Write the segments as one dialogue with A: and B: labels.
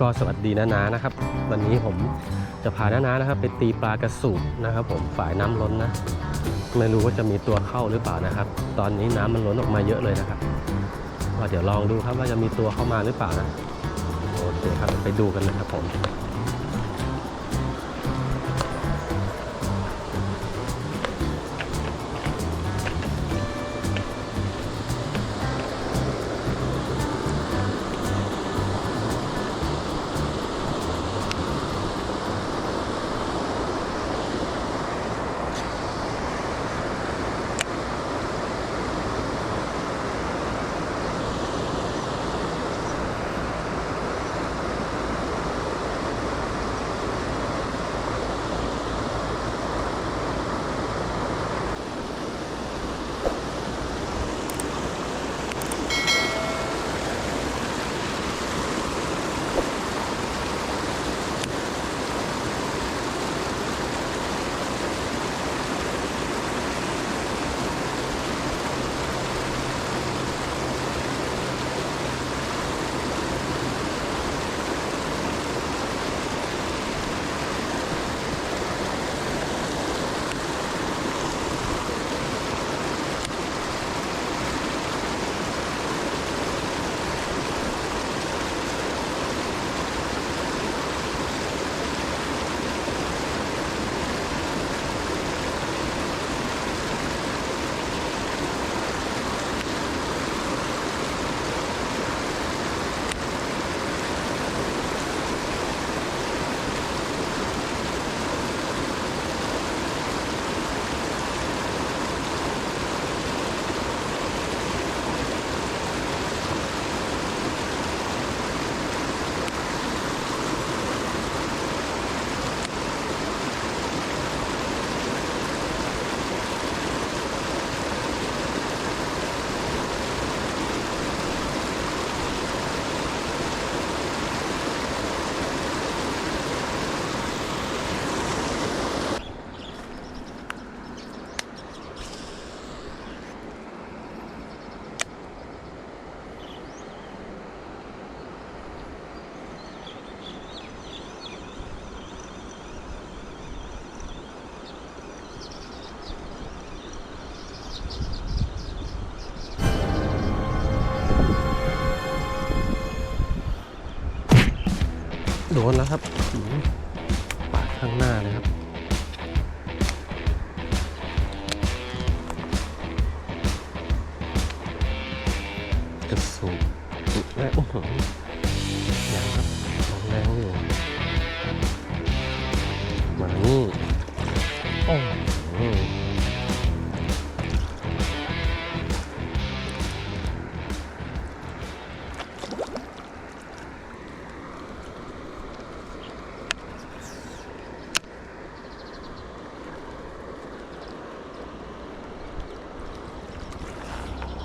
A: ก็สวัสดีนานานะครับ วันนี้ผมจะพานานานะครับ ไปตีปลากระสูบนะครับ ผมฝ่ายน้ำล้นนะไม่รู้ว่าจะมีตัวเข้าหรือเปล่านะครับ ตอนนี้น้ำมันล้นออกมาเยอะเลยนะครับว่าเดี๋ยวลองดูครับว่าจะมีตัวเข้ามาหรือเปล่านะโอเคครับไปดูกันนะครับผม โดนแล้วครับปาดข้างหน้าเลยครับ กระสุนและโอ้โหยังครับของแรงอยู่ มานี่โอ้โห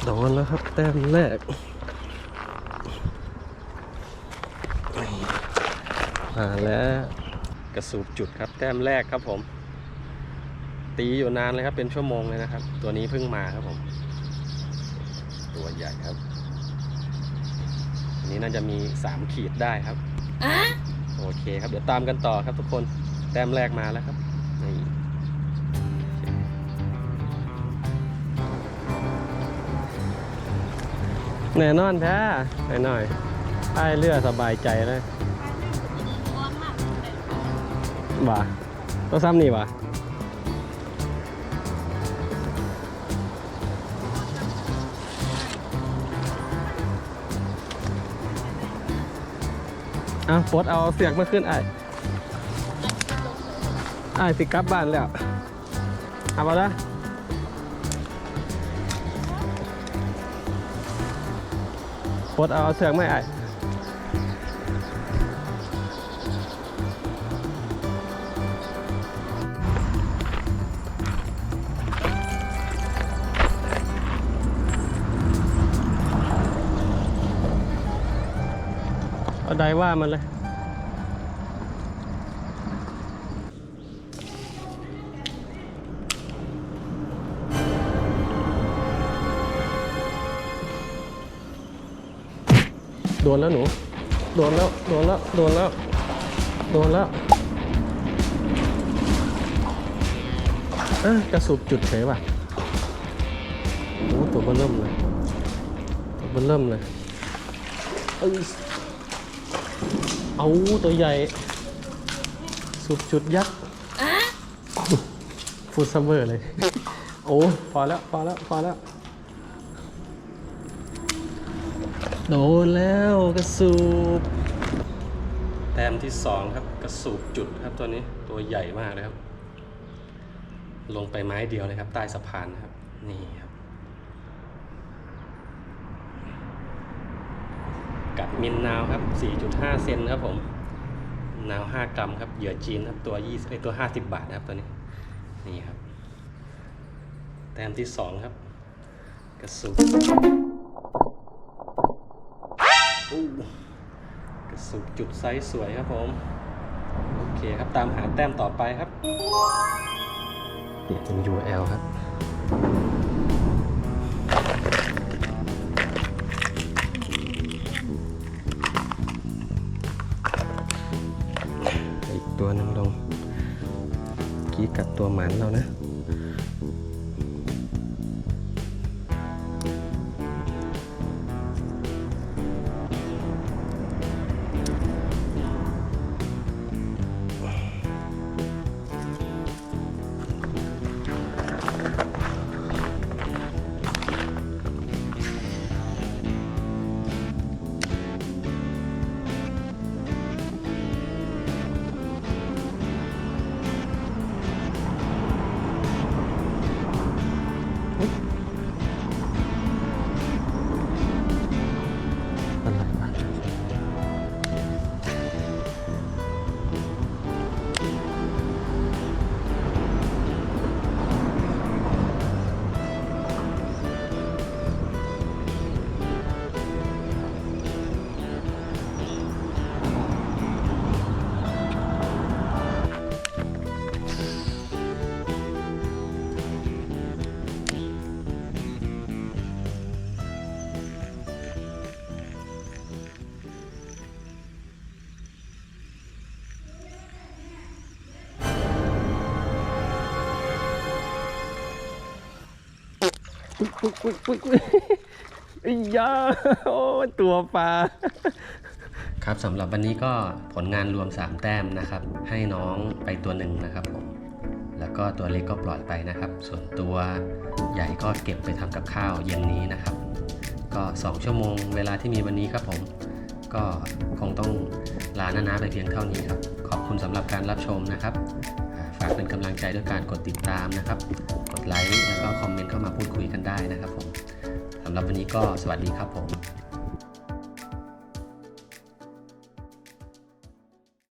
A: โดนแล้วครับ แต้มแรกมาแล้วกระสูบจุดครับ แต้มแรกครับผม ตีอยู่นานเลยครับ เป็นชั่วโมงเลยนะครับ ตัวนี้เพิ่งมาครับผม ตัวใหญ่ครับ อันนี้น่าจะมีสามขีดได้ครับ โอเคครับ เดี๋ยวตามกันต่อครับทุกคน แต้มแรกมาแล้วครับ แน่นอนแท้หน่อยหน่อยๆพายเรือสบายใจเลยบ่าตัวซ้ำนี่บ่าเอาปดเอาเสียกมาขึ้นไอ้ไอ้สิกลับบ้านแล้วเอาไปละ ดเอาเสือกไม่ไอ้ายเอาใดว่ามันเลย โดนแล้วหนู โดนแล้ว โดนแล้ว โดนแล้ว โดนแล้วเอ้ยกระสุบจุดเฉยว่ะโอ้ตัวเบนเริ่มเลยตัวเบนเริ่มเลย เอ้ยเอาตัวใหญ่ สุดจุดยักษ์ฟูดซัมเมอร์เลย โอ้ พอแล้ว พอแล้ว พอแล้ว โดนแล้วกระสูบแต้มที่สองครับกระสูบจุดครับตัวนี้ตัวใหญ่มากเลยครับ ลงไปไม้เดียวเลยครับ ใต้สะพานนะครับ นี่ครับ กัดมินนาวครับ 4.5 เซนครับผมนาว 5 กรัมครับ เหยื่อจีนครับ ตัว20ไอตัว 50 บาทนะครับตัวนี้ นี่ครับ แต้มที่ 2 ครับ กระสุน อู้กระสุนจุดไซส์สวยครับผม โอเคครับตามหาแต้มต่อไปครับเนี่ยเป็น UL ครับอีกตัวหนึ่งลงกี้กัดตัวหมันเรานะ อุ๊ยอุ๊ยอุ๊ยอุ๊ยอุ๊ยอียาโอ้ยตัวปลา ครับสำหรับวันนี้ก็ผลงานรวม 3 แต้มนะครับ ให้น้องไปตัวหนึ่งนะครับผม แล้วก็ตัวเล็กก็ปล่อยไปนะครับ ส่วนตัวใหญ่ก็เก็บไปทำกับข้าวเย็นนี้นะครับ ก็ 2 ชั่วโมงเวลาที่มีวันนี้ครับผม ก็คงต้องลานานาไปเพียงเท่านี้ครับ ขอบคุณสำหรับการรับชมนะครับ ฝากเป็นกำลังใจด้วยการกดติดตามนะครับ ดไลค์แล้วก็คอมเมนต์เข้ามาพูดคุยกันได้นะครับผมสำหรับวันนี้ก็สวัสดีครับผม